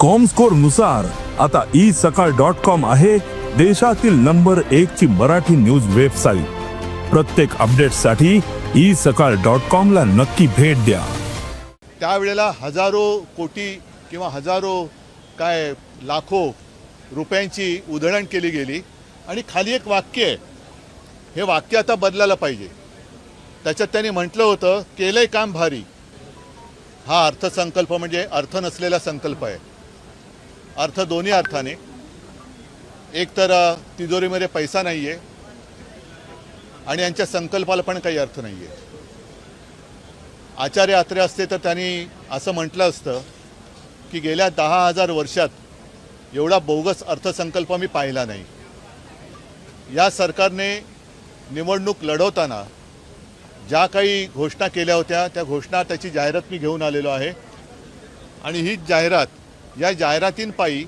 कॉमस्कोरनुसार आता ई सकाळ dot com आहे देशातील नंबर एक ची मराठी न्यूज वेबसाईट प्रत्येक अपडेटसाठी ई सकाळ डॉट कॉम ला नक्की भेट द्या. त्यावेळेला हजारो कोटी किंवा हजारो काय लाखो रुपयांची उधळण केली गेली. आणि खाली एक वाक्य आहे. हे वाक्य आता बदलायला पाहिजे. त्याच्यात त्यांनी म्हटलं होतं केलंय काम भारी. हा अर्थसंकल्प म्हणजे अर्थ नसलेला संकल्प आहे. अर्थ दोन्ही अर्थाने. एक तर तिजोरीमध्ये पैसा नाही आहे आणि यांच्या संकल्पाला पण काही अर्थ नाही आहे आचार्य आत्रे असते तर त्यांनी असं म्हटलं असतं की गेल्या दहा हजार वर्षात एवढा बोगस अर्थसंकल्प मी पाहिला नाही. या सरकारने निवडणूक लढवताना ज्या काही घोषणा केल्या होत्या त्या घोषणा त्याची जाहिरात मी घेऊन आलेलो आहे. आणि ही जाहिरात या जाहिरातींपायी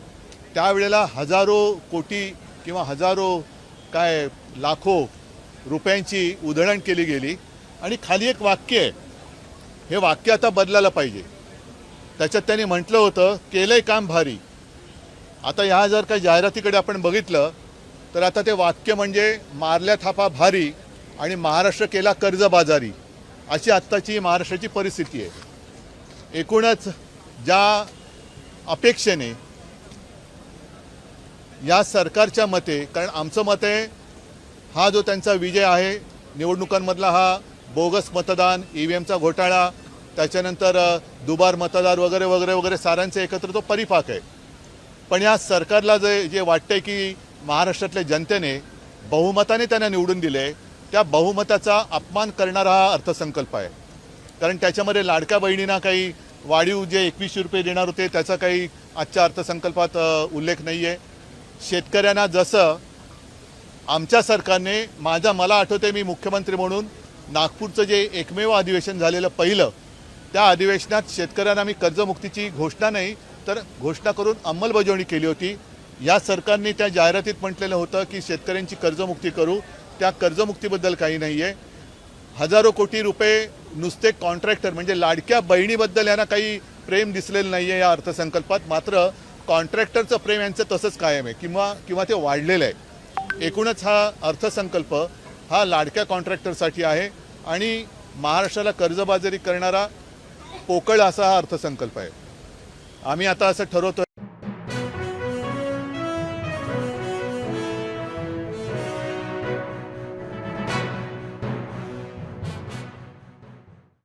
त्यावेळेला हजारो कोटी किंवा हजारो काय लाखो रुपयांची उधळण केली गेली. आणि खाली एक वाक्य आहे. हे वाक्य आता बदलायला पाहिजे. त्याच्यात त्यांनी म्हटलं होतं केलंय काम भारी. आता ह्या जर काही जाहिरातीकडे आपण बघितलं तर आता ते वाक्य म्हणजे मारल्या थापा भारी आणि महाराष्ट्र केला कर्जबाजारी अशी आत्ताची महाराष्ट्राची परिस्थिती आहे. एकूणच ज्या अपेक्षेने या सरकारच्या मते कारण आमचं मत आहे हा जो त्यांचा विजय आहे निवडणुकांमधला हा बोगस मतदान ई व्ही एमचा घोटाळा त्याच्यानंतर दुबार मतदार वगैरे वगैरे वगैरे सारांचे एकत्र तो परिपाक आहे. पण या सरकारला जे जे वाटतंय की महाराष्ट्रातल्या जनतेने बहुमताने त्यांना निवडून दिले त्या बहुमताचा अपमान करणारा हा अर्थसंकल्प आहे. कारण त्याच्यामध्ये लाडक्या बहिणींना काही वाढीव जे एकवीसशे रुपये देणार होते त्याचा काही आजच्या अर्थसंकल्पात उल्लेख नाही आहे शेतकऱ्यांना जसं आमच्या सरकारने माझा मला आठवते मी मुख्यमंत्री म्हणून नागपूरचं जे एकमेव अधिवेशन झालेलं पहिलं त्या अधिवेशनात शेतकऱ्यांना मी कर्जमुक्तीची घोषणा नाही तर घोषणा करून अंमलबजावणी केली होती. या सरकारने त्या जाहिरातीत म्हटलेलं होतं की शेतकऱ्यांची कर्जमुक्ती करू त्या कर्जमुक्तीबद्दल काही नाही आहे हजारो कोटी रुपये नुसते कॉन्ट्रॅक्टर म्हणजे लाडक्या बहिणीबद्दल यांना काही प्रेम दिसलेलं नाही आहे या अर्थसंकल्पात. मात्र कॉन्ट्रॅक्टरचं प्रेम यांचं तसंच कायम आहे किंवा किंवा ते वाढलेलं आहे. एकूणच हा अर्थसंकल्प हा लाडक्या कॉन्ट्रॅक्टरसाठी आहे आणि महाराष्ट्राला कर्जबाजारी करणारा पोकळ असा हा अर्थसंकल्प आहे. आम्ही आता असं ठरवतो